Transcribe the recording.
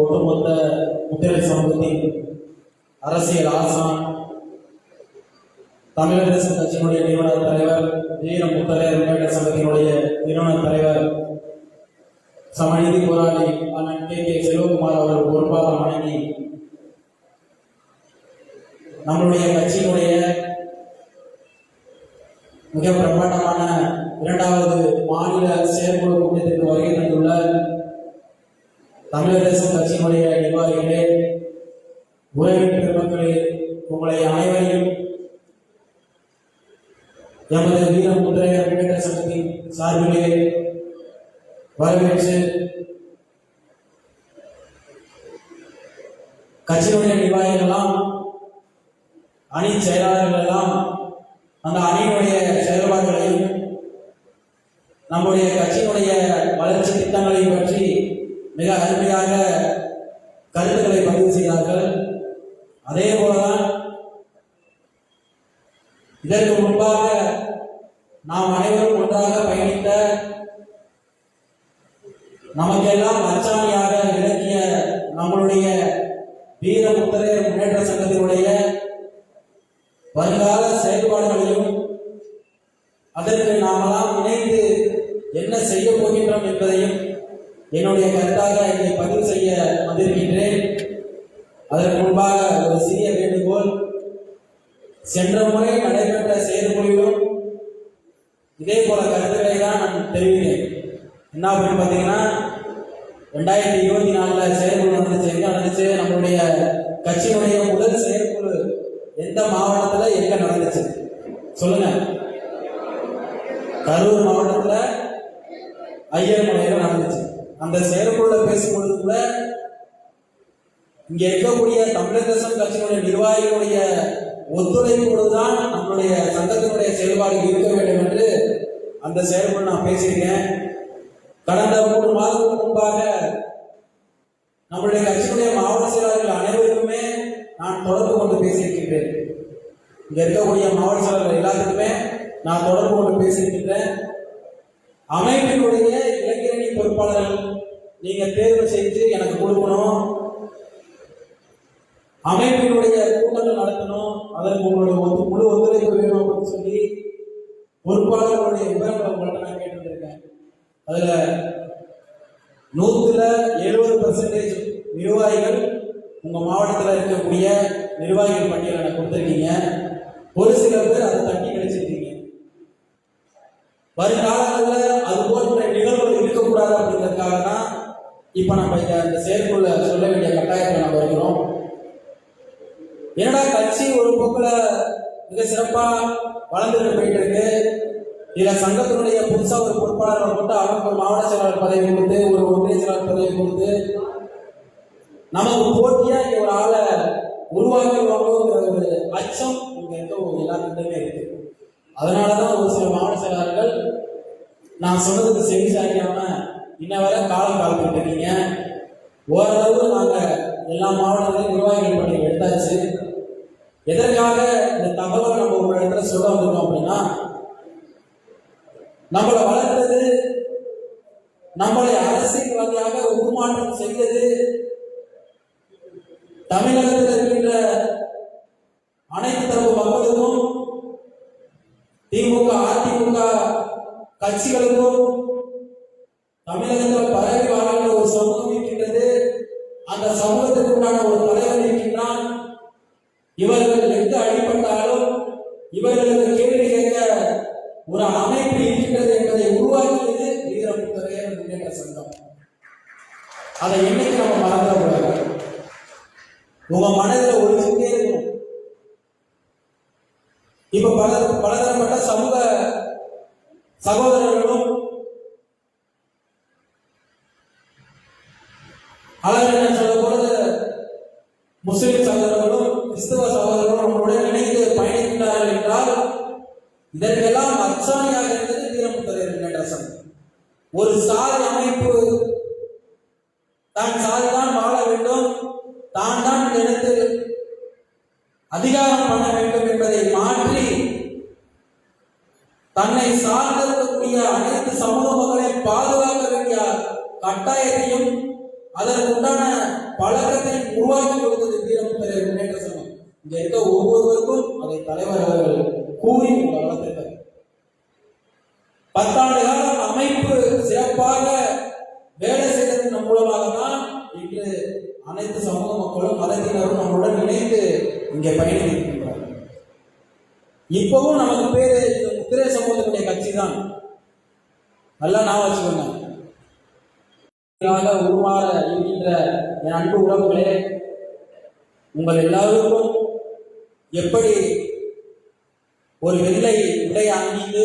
ஒட்டுமொத்த முத்திரை சமூகத்தின் அரசியல் ஆசான் தமிழக தேசம் கட்சியினுடைய நிறுவன தலைவர் வீர முத்தரையர் முன்னேற்ற சங்கத்தினுடைய நிறுவன தலைவர் சமநீதி போராளி அண்ணன் கே. கே. செல்வகுமார் அவர்கள் பொறுப்பாக வணங்கி நம்மளுடைய கட்சியினுடைய மிக பிரமாண்டமான இரண்டாவது மாநில செயற்குழு கூட்டத்திற்கு வருகை தந்துள்ள தமிழரசு கட்சியினுடைய நிர்வாகிகளே உறவின் பெருமக்களே உங்களை அனைவரையும் எமது வீரம் முத்திரையர் முன்னேற்ற சங்கத்தின் சார்பிலே வரவேற்று கட்சியினுடைய நிர்வாகிகள் எல்லாம் அணி செயலாளர்கள் எல்லாம் அந்த அணியினுடைய செயல்பாடுகளையும் நம்முடைய கட்சியினுடைய வளர்ச்சி திட்டங்களை பற்றி மிக அருமையாக கருத்துக்களை பதிவு செய்தார்கள். அதே போலதான் இதற்கு முன்பாக நாம் அனைவரும் ஒன்றாக பயணித்த நமக்கெல்லாம் அச்சாணியாக விளக்கிய நம்மளுடைய வீர முத்திரையர் முன்னேற்ற சங்கத்தினுடைய வருங்கால செயல்பாடுகளையும் அதற்கு நாமெல்லாம் இணைந்து என்ன செய்ய போகின்றோம் என்பதையும் என்னுடைய கருத்தாக இதை பதிவு செய்ய வந்திருக்கின்றேன். அதற்கு முன்பாக ஒரு சிறிய வேண்டுகோள். சென்ற முறை நடைபெற்ற செயற்குழுவிலும் இதே போல கருத்துக்களை தான் நான் தெரிவித்தேன். என்ன அப்படின்னு பார்த்தீங்கன்னா ரெண்டாயிரத்தி இருபத்தி நாலில் செயற்குழு நடந்துச்சு. எங்கே நடந்துச்சு? நம்மளுடைய கட்சியினுடைய முதல் செயற்குழு எந்த மாவட்டத்தில் எங்க நடந்துச்சு? சொல்லுங்க. கரூர் மாவட்டத்தில் ஐயர் முறையில் நடந்துச்சு. அந்த செயற்குள்ள பேசும்பொழுது கூட இங்க இருக்கக்கூடிய தமிழக தேசம் கட்சியினுடைய நிர்வாகிகளுடைய ஒத்துழைப்போடுதான் நம்மளுடைய சங்கத்தினுடைய செயல்பாடு இருக்க வேண்டும் என்று அந்த செயற்குழு நான் பேசியிருக்கேன். கடந்த மூணு மாதத்துக்கு முன்பாக நம்மளுடைய கட்சியினுடைய மாவட்ட செயலாளர்கள் அனைவருக்குமே நான் தொடர்பு கொண்டு பேசியிருக்கின்றேன். இங்க இருக்கக்கூடிய மாவட்ட செயலாளர்கள் எல்லாத்துக்குமே நான் தொடர்பு கொண்டு பேசியிருக்கின்றேன். அமைப்பினுடைய இளைஞரணி பொறுப்பாளர்கள் நீங்க தேர்வு செய்து எனக்கு கொடுக்கணும். அமைப்பினுடைய கூட்டங்கள் நடத்தணும். அதற்கு உங்களுடைய ஒத்து- முழு ஒத்துழைப்பு வேணும் அப்படின்னு சொல்லி பொறுப்பாளர்களுடைய விவரங்களை உங்கள்கிட்ட நான் கேட்டுருக்கேன். அதுல நூத்துல எழுபது பர்சன்டேஜ் நிர்வாகிகள் உங்க மாவட்டத்தில் இருக்கக்கூடிய நிர்வாகிகள் பட்டியலை எனக்கு கொடுத்துருக்கீங்க. ஒரு சில பேர் அதை தட்டி கிடைச்சிருக்கீங்க வருங்காலங்களில் இப்போ நம்ம இந்த இந்த செயற்குள்ள சொல்ல வேண்டிய கட்டாயத்தில் நம்ம இருக்கிறோம். என்னடா கட்சி ஒரு போக்குல மிக சிறப்பா வளர்ந்துட்டு போயிட்டு இருக்கு. இதுல சங்கத்தினுடைய புதுசா ஒரு பொறுப்பாளரை போட்டு அவங்க ஒரு மாவட்ட செயலாளர் பதவி கொடுத்து ஒரு ஒன்றிய செயலாளர் பதவி கொடுத்து நமக்கு போட்டியா இங்க ஒரு ஆளை உருவாக்கிடுவாங்களோங்கிற ஒரு அச்சம் இங்க இருக்க எல்லாத்துக்குமே இருக்கு. அதனாலதான் ஒரு சில மாவட்ட செயலாளர்கள் நான் சொன்னதுக்கு செவி சாய்க்காம இன்ன வரை காலம் காலப்பட்டிருக்கீங்க. ஓரளவு நாங்கள் எல்லா மாவட்டத்திலையும் நிர்வாகிகள் பட்டியல் எடுத்தாச்சு. எதற்காக இந்த தகவலை நம்ம ஒரு இடத்துல சொல்ல வந்திருக்கோம் அப்படின்னா நம்மளை வளர்த்தது நம்மளை அரசியல்வாதியாக உருமாற்றம் செய்தது தமிழகத்தில் இருக்கின்ற அனைத்து தரப்பு மக்களுக்கும் திமுக அதிமுக கட்சிகளுக்கும் தமிழகத்தில் பரவி வாழ்கிற ஒரு சமூகம் இருக்கின்றது. அந்த சமூகத்துக்கு உண்டான ஒரு தலைவர் இருக்கின்றான். இவர்கள் எங்கு அடிபட்டாலும் இவர்களுக்கு கேள்வி கேட்க ஒரு அமைப்பு இருக்கின்றது என்பதை உருவாக்கியது வீரமுத்தரையர் முன்னேற்ற சங்கம். அதை இன்னைக்கு நம்ம மறந்துடக்கூடாது உங்க மனதில் ஒழிச்சுட்டே இருக்கும். இப்ப பல பலதரப்பட்ட சமூக சகோதரர்களும் என்ன சொல்ல போறது முஸ்லிம் சகோதரர்களும் கிறிஸ்தவ சகோதரர்களும் நம்மளுடன் இணைந்து பயணிக்கின்றார்கள் என்றால் இதற்கெல்லாம் அச்சாணியாக இருந்தது வீரமுத்தரையர் முன்னேற்ற ஒரு சாதி அமைப்பு தான் சாதிதான் வாழ வேண்டும் தான் தான் இடத்தில் அதிகாரம் பண்ண வேண்டும் என்பதை மாற்றி தன்னை சார்ந்திருக்கக்கூடிய அனைத்து சமூக மக்களை பாதுகாக்க வேண்டிய கட்டாயத்தையும் அதற்குண்டான பழக்கத்தை உருவாக்கி கொடுத்தது வீரமுத்திரை முன்னேற்ற சங்கம். இங்க இருக்க ஒவ்வொருவருக்கும் அதை தலைவர் அவர்கள் கூறி வளர்த்திருக்கார். பத்தாண்டு காலம் அமைப்பு சிறப்பாக வேலை செய்ததன் மூலமாக தான் இன்று அனைத்து சமூக மக்களும் மதத்தினரும் நம்மளுடன் இணைந்து இங்கே பயணிக்கின்றார்கள் இப்பவும் நமக்கு பேரு இந்த முத்திரை சமூகத்தினுடைய கட்சி தான் நல்லா நான் வச்சுக்கோங்க. உருமாற இருக்கின்ற என் அன்பு உறவுகளே உங்கள் எல்லாருக்கும் எப்படி ஒரு வெள்ளை உடை அணிந்து